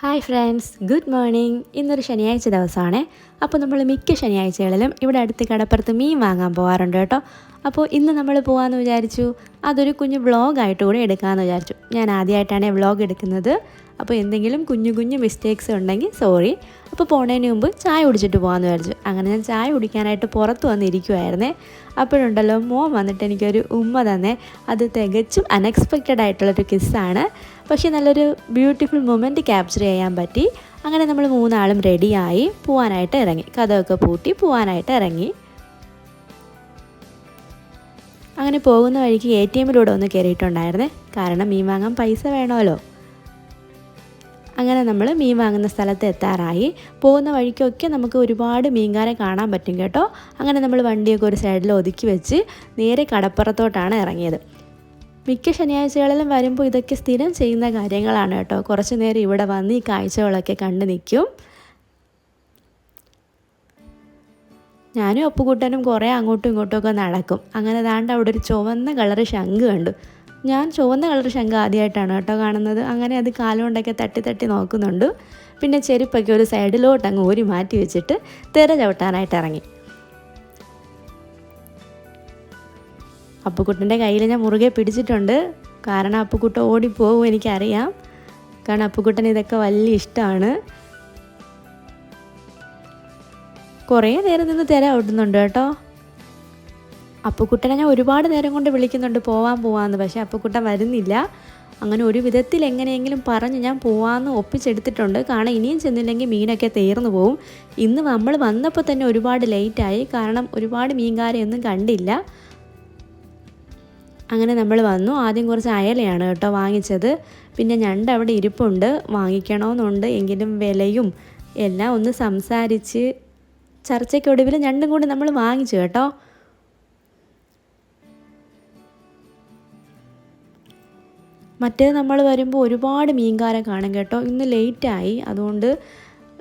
Hi friends good morning ഇന്നൊരു ശനിയാഴ്ച ദിവസമാണ്. അപ്പോൾ നമ്മൾ മിക്ക ശനിയാഴ്ചകളിലും ഇവിടെ അടുത്ത് കടപ്പുറത്ത് മീൻ വാങ്ങാൻ പോകാറുണ്ട് കേട്ടോ. അപ്പോൾ ഇന്ന് നമ്മൾ പോകാമെന്ന് വിചാരിച്ചു. അതൊരു കുഞ്ഞു വ്ളോഗായിട്ട് കൂടെ എടുക്കാമെന്ന് വിചാരിച്ചു. ഞാൻ ആദ്യമായിട്ടാണ് വ്ളോഗ് എടുക്കുന്നത്. അപ്പോൾ എന്തെങ്കിലും കുഞ്ഞു കുഞ്ഞു മിസ്റ്റേക്സ് ഉണ്ടെങ്കിൽ സോറി അപ്പോൾ പോണതിന് മുമ്പ് ചായ കുടിച്ചിട്ട് പോകാമെന്ന് വിചാരിച്ചു. അങ്ങനെ ഞാൻ ചായ കുടിക്കാനായിട്ട് പുറത്ത് വന്നിരിക്കുമായിരുന്നേ അപ്പോഴുണ്ടല്ലോ മോൻ വന്നിട്ട് എനിക്കൊരു ഉമ്മ തന്നെ. അത് തികച്ചും അൺഎക്സ്പെക്റ്റഡ് ആയിട്ടുള്ളൊരു കിസ്സാണ് പക്ഷേ നല്ലൊരു ബ്യൂട്ടിഫുൾ മൊമെന്റ് ക്യാപ്ചർ ചെയ്യാൻ പറ്റി. അങ്ങനെ നമ്മൾ മൂന്നാളും റെഡിയായി പോവാനായിട്ട് ഇറങ്ങി. കഥയൊക്കെ പൂട്ടി പോവാനായിട്ട് ഇറങ്ങി. അങ്ങനെ പോകുന്ന വഴിക്ക് എ ടി എമ്മിലൂടെ ഒന്ന് കയറിയിട്ടുണ്ടായിരുന്നേ കാരണം മീൻ വാങ്ങാൻ പൈസ വേണമല്ലോ. അങ്ങനെ നമ്മൾ മീൻ വാങ്ങുന്ന സ്ഥലത്ത് എത്താറായി. പോകുന്ന വഴിക്കൊക്കെ നമുക്ക് ഒരുപാട് മീൻകാരെ കാണാൻ പറ്റും കേട്ടോ. അങ്ങനെ നമ്മൾ വണ്ടിയൊക്കെ ഒരു സൈഡിൽ ഒതുക്കി വെച്ച് നേരെ കടപ്പുറത്തോട്ടാണ് ഇറങ്ങിയത്. മിക്ക ശനിയാഴ്ചകളിലും വരുമ്പോൾ ഇതൊക്കെ സ്ഥിരം ചെയ്യുന്ന കാര്യങ്ങളാണ് കേട്ടോ. കുറച്ച് നേരം ഇവിടെ വന്ന് ഈ കാഴ്ചകളൊക്കെ കണ്ടു നിൽക്കും. ഞാനും ഒപ്പുകൂട്ടനും കുറേ അങ്ങോട്ടും ഇങ്ങോട്ടും ഒക്കെ നടക്കും. അങ്ങനെ ദാണ്ട് അവിടെ ഒരു ചുവന്ന കളറ് ശംഖ് കണ്ടു. ഞാൻ ചുവന്ന കളർ ശംഖ് ആദ്യമായിട്ടാണ് കേട്ടോ കാണുന്നത്. അങ്ങനെ അത് കാലുകൊണ്ടൊക്കെ തട്ടി തട്ടി നോക്കുന്നുണ്ട്. പിന്നെ ചെരുപ്പൊക്കെ ഒരു സൈഡിലോട്ട് അങ്ങ് ഊരി മാറ്റി വെച്ചിട്ട് തിര ചവിട്ടാനായിട്ട് ഇറങ്ങി. അപ്പുക്കുട്ടന്റെ കയ്യിൽ ഞാൻ മുറുകെ പിടിച്ചിട്ടുണ്ട്. കാരണം അപ്പുക്കുട്ട ഓടിപ്പോവും എനിക്കറിയാം. കാരണം അപ്പുക്കുട്ടൻ ഇതൊക്കെ വലിയ ഇഷ്ടമാണ്. കുറേ നേരം നിന്ന് തിര ഓട്ടുന്നുണ്ട് കേട്ടോ. അപ്പുക്കുട്ടനെ ഞാൻ ഒരുപാട് നേരം കൊണ്ട് വിളിക്കുന്നുണ്ട് പോവാൻ പോവാന്ന്. പക്ഷേ അപ്പുക്കുട്ടൻ വരുന്നില്ല. അങ്ങനെ ഒരു വിധത്തിൽ എങ്ങനെയെങ്കിലും പറഞ്ഞ് ഞാൻ പോവാമെന്ന് ഒപ്പിച്ചെടുത്തിട്ടുണ്ട്. കാരണം ഇനിയും ചെന്നില്ലെങ്കിൽ മീനൊക്കെ തീർന്നു പോവും. ഇന്ന് നമ്മൾ വന്നപ്പോൾ തന്നെ ഒരുപാട് ലേറ്റായി കാരണം ഒരുപാട് മീൻകാരെയൊന്നും കണ്ടില്ല. അങ്ങനെ നമ്മൾ വന്നു. ആദ്യം കുറച്ച് അയലയാണ് കേട്ടോ വാങ്ങിച്ചത്. പിന്നെ ഞണ്ട് അവിടെ ഇരിപ്പുണ്ട്. വാങ്ങിക്കണമെന്നുണ്ട്. എങ്കിലും വിലയും എല്ലാം ഒന്ന് സംസാരിച്ച് ചർച്ചയ്ക്കൊടുവിൽ ഞണ്ടും കൂടി നമ്മൾ വാങ്ങിച്ചു കേട്ടോ. മറ്റേ നമ്മൾ വരുമ്പോൾ ഒരുപാട് മീൻകാരെ കാണും കേട്ടോ. ഇന്ന് ലേറ്റായി അതുകൊണ്ട്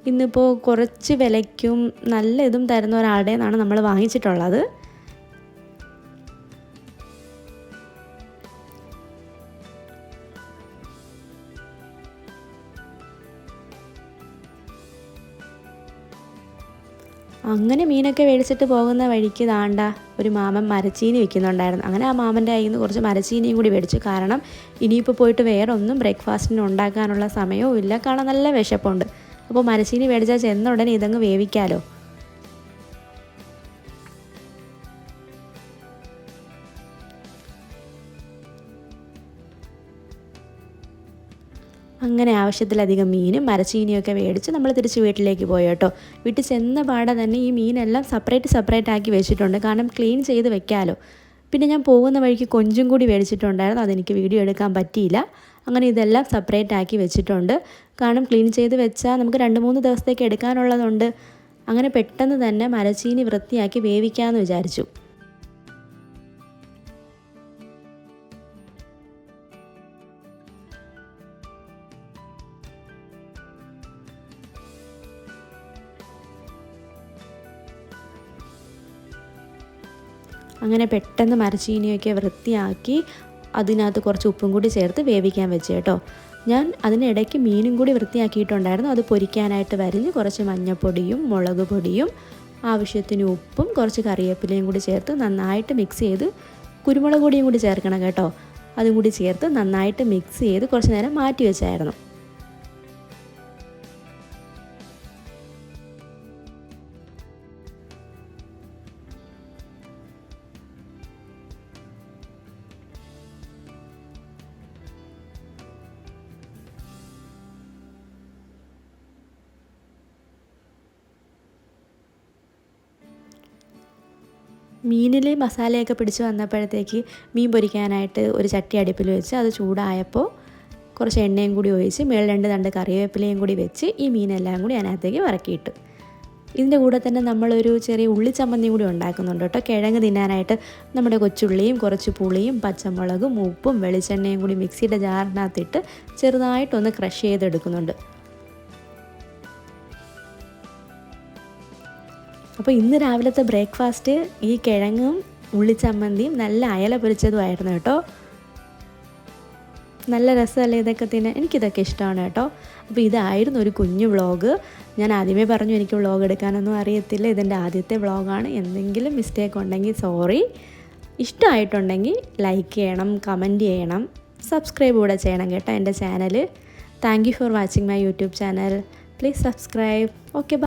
ഇന്നിപ്പോൾ കുറച്ച് വിലയ്ക്കും നല്ല ഇതും തരുന്ന ഒരാളുടെ നിന്നാണ് നമ്മൾ വാങ്ങിച്ചിട്ടുള്ളത്. അങ്ങനെ മീനൊക്കെ മേടിച്ചിട്ട് പോകുന്ന വഴിക്ക് താണ്ട ഒരു മാമൻ മരച്ചീനി വെക്കുന്നുണ്ടായിരുന്നു. അങ്ങനെ ആ മാമന്റെ കയ്യിൽ നിന്ന് കുറച്ച് മരച്ചീനിയും കൂടി മേടിച്ചു. കാരണം ഇനിയിപ്പോൾ പോയിട്ട് വേറെ ഒന്നും ബ്രേക്ക്ഫാസ്റ്റിന് ഉണ്ടാക്കാനുള്ള സമയവും ഇല്ല. കാരണം നല്ല വിശപ്പുണ്ട്. അപ്പോൾ മരച്ചീനി മേടിച്ചാൽ ചെന്ന ഉടനെ ഇതങ്ങ് വേവിക്കാലോ. അങ്ങനെ ആവശ്യത്തിലധികം മീനും മരച്ചീനിയൊക്കെ മേടിച്ച് നമ്മൾ തിരിച്ച് വീട്ടിലേക്ക് പോയി കേട്ടോ. വീട്ടിൽ ചെന്ന പാടെ തന്നെ ഈ മീനെല്ലാം സെപ്പറേറ്റ് സെപ്പറേറ്റ് ആക്കി വെച്ചിട്ടുണ്ട്. കാരണം ക്ലീൻ ചെയ്ത് വെക്കാമല്ലോ പിന്നെ ഞാൻ പോകുന്ന വഴിക്ക് കൊഞ്ചും കൂടി മേടിച്ചിട്ടുണ്ടായിരുന്നു. അതെനിക്ക് വീഡിയോ എടുക്കാൻ പറ്റിയില്ല. അങ്ങനെ ഇതെല്ലാം സെപ്പറേറ്റ് ആക്കി വെച്ചിട്ടുണ്ട്. കാരണം ക്ലീൻ ചെയ്ത് വെച്ചാൽ നമുക്ക് രണ്ട് മൂന്ന് ദിവസത്തേക്ക് എടുക്കാനുള്ളതുണ്ട്. അങ്ങനെ പെട്ടെന്ന് തന്നെ മരച്ചീനി വൃത്തിയാക്കി വേവിക്കാമെന്ന് വിചാരിച്ചു. അങ്ങനെ പെട്ടെന്ന് മരച്ചീനിയൊക്കെ വൃത്തിയാക്കി അതിനകത്ത് കുറച്ച് ഉപ്പും കൂടി ചേർത്ത് വേവിക്കാൻ വെച്ച് കേട്ടോ. ഞാൻ അതിനിടയ്ക്ക് മീനും കൂടി വൃത്തിയാക്കിയിട്ടുണ്ടായിരുന്നു. അത് പൊരിക്കാനായിട്ട് വരിഞ്ഞ് കുറച്ച് മഞ്ഞൾപ്പൊടിയും മുളക് പൊടിയും ആവശ്യത്തിന് ഉപ്പും കുറച്ച് കറിവേപ്പിലയും കൂടി ചേർത്ത് നന്നായിട്ട് മിക്സ് ചെയ്ത് കുരുമുളക് പൊടിയും കൂടി ചേർക്കണം കേട്ടോ. അതും കൂടി ചേർത്ത് നന്നായിട്ട് മിക്സ് ചെയ്ത് കുറച്ച് നേരം മാറ്റി വെച്ചായിരുന്നു. മീനിൽ മസാലയൊക്കെ പിടിച്ച് വന്നപ്പോഴത്തേക്ക് മീൻ പൊരിക്കാനായിട്ട് ഒരു ചട്ടി അടുപ്പിൽ വെച്ച് അത് ചൂടായപ്പോൾ കുറച്ച് എണ്ണയും കൂടി ഒഴിച്ച് മേളിൽ രണ്ട് തണ്ട് കറിവേപ്പിലയും കൂടി വെച്ച് ഈ മീനെല്ലാം കൂടി അതിനകത്തേക്ക് വറക്കിയിട്ടു. ഇതിന്റെ കൂടെ തന്നെ നമ്മളൊരു ചെറിയ ഉള്ളി ചമ്മന്തിയും കൂടി ഉണ്ടാക്കുന്നുണ്ട് കേട്ടോ. കിഴങ്ങ് തിന്നാനായിട്ട് നമ്മുടെ കൊച്ചുള്ളിയും കുറച്ച് പുളിയും പച്ചമുളകും ഉപ്പും വെളിച്ചെണ്ണയും കൂടി മിക്സിയുടെ ജാറിനകത്തിട്ട് ചെറുതായിട്ടൊന്ന് ക്രഷ് ചെയ്തെടുക്കുന്നുണ്ട്. അപ്പോൾ ഇന്ന് രാവിലത്തെ ബ്രേക്ക്ഫാസ്റ്റ് ഈ കിഴങ്ങും ഉള്ളിച്ചമ്മന്തിയും നല്ല അയല പൊരിച്ചതുമായിരുന്നു കേട്ടോ. നല്ല രസമല്ലേ ഇതൊക്കെ തന്നെ എനിക്കിതൊക്കെ ഇഷ്ടമാണ് കേട്ടോ. അപ്പോൾ ഇതായിരുന്നു ഒരു കുഞ്ഞു വ്ളോഗ് ഞാൻ ആദ്യമേ പറഞ്ഞു എനിക്ക് വ്ളോഗ് എടുക്കാനൊന്നും അറിയത്തില്ല. ഇതെന്റെ ആദ്യത്തെ വ്ളോഗാണ് എന്തെങ്കിലും മിസ്റ്റേക്ക് ഉണ്ടെങ്കിൽ സോറി ഇഷ്ടമായിട്ടുണ്ടെങ്കിൽ ലൈക്ക് ചെയ്യണം കമന്റ് ചെയ്യണം സബ്സ്ക്രൈബ് കൂടെ ചെയ്യണം കേട്ടോ എന്റെ channel thank you for watching my YouTube channel please subscribe okay